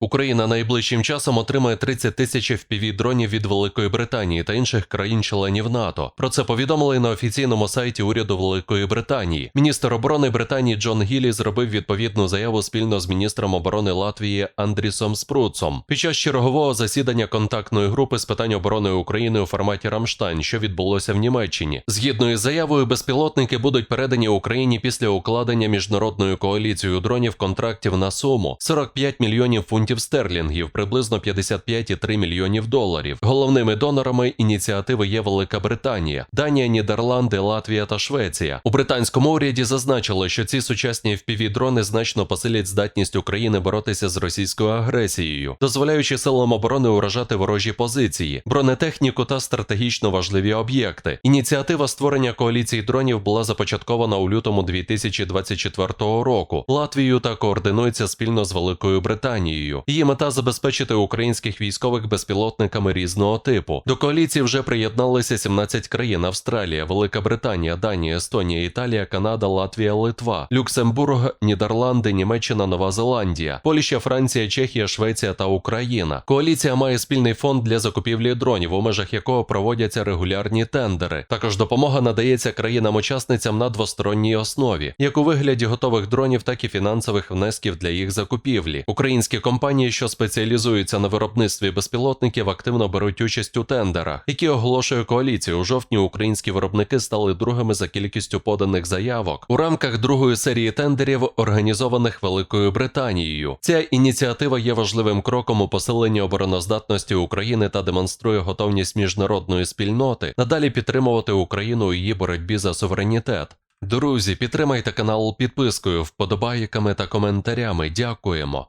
Україна найближчим часом отримає 30 тисяч fpv дронів від Великої Британії та інших країн-членів НАТО. Про це повідомили на офіційному сайті уряду Великої Британії. Міністр оборони Британії Джон Гіллі зробив відповідну заяву спільно з міністром оборони Латвії Андрісом Спруцом під час чергового засідання контактної групи з питань оборони України у форматі Рамштайн, що відбулося в Німеччині. Згідно із заявою, безпілотники будуть передані Україні після укладення міжнародною коаліцією дронів контрактів на суму 45 мільйонів фунтів стерлінгів, приблизно 55,3 мільйонів доларів. Головними донорами ініціативи є Велика Британія, Данія, Нідерланди, Латвія та Швеція. У британському уряді зазначили, що ці сучасні FPV-дрони значно посилять здатність України боротися з російською агресією, дозволяючи силам оборони уражати ворожі позиції, бронетехніку та стратегічно важливі об'єкти. Ініціатива створення коаліції дронів була започаткована у лютому 2024 року. Латвією та координується спільно з Великою Британією. Її мета забезпечити українських військових безпілотниками різного типу. До коаліції вже приєдналися 17 країн: Австралія, Велика Британія, Данія, Естонія, Італія, Канада, Латвія, Литва, Люксембург, Нідерланди, Німеччина, Нова Зеландія, Польща, Франція, Чехія, Швеція та Україна. Коаліція має спільний фонд для закупівлі дронів, у межах якого проводяться регулярні тендери. Також допомога надається країнам-учасницям на двосторонній основі, як у вигляді готових дронів, так і фінансових внесків для їх закупівлі. Українські компанії, що спеціалізуються на виробництві безпілотників, активно беруть участь у тендерах, які оголошує коаліція. У жовтні українські виробники стали другими за кількістю поданих заявок у рамках другої серії тендерів, організованих Великою Британією. Ця ініціатива є важливим кроком у посиленні обороноздатності України та демонструє готовність міжнародної спільноти надалі підтримувати Україну у її боротьбі за суверенітет. Друзі, підтримайте канал підпискою, вподобайками та коментарями. Дякуємо.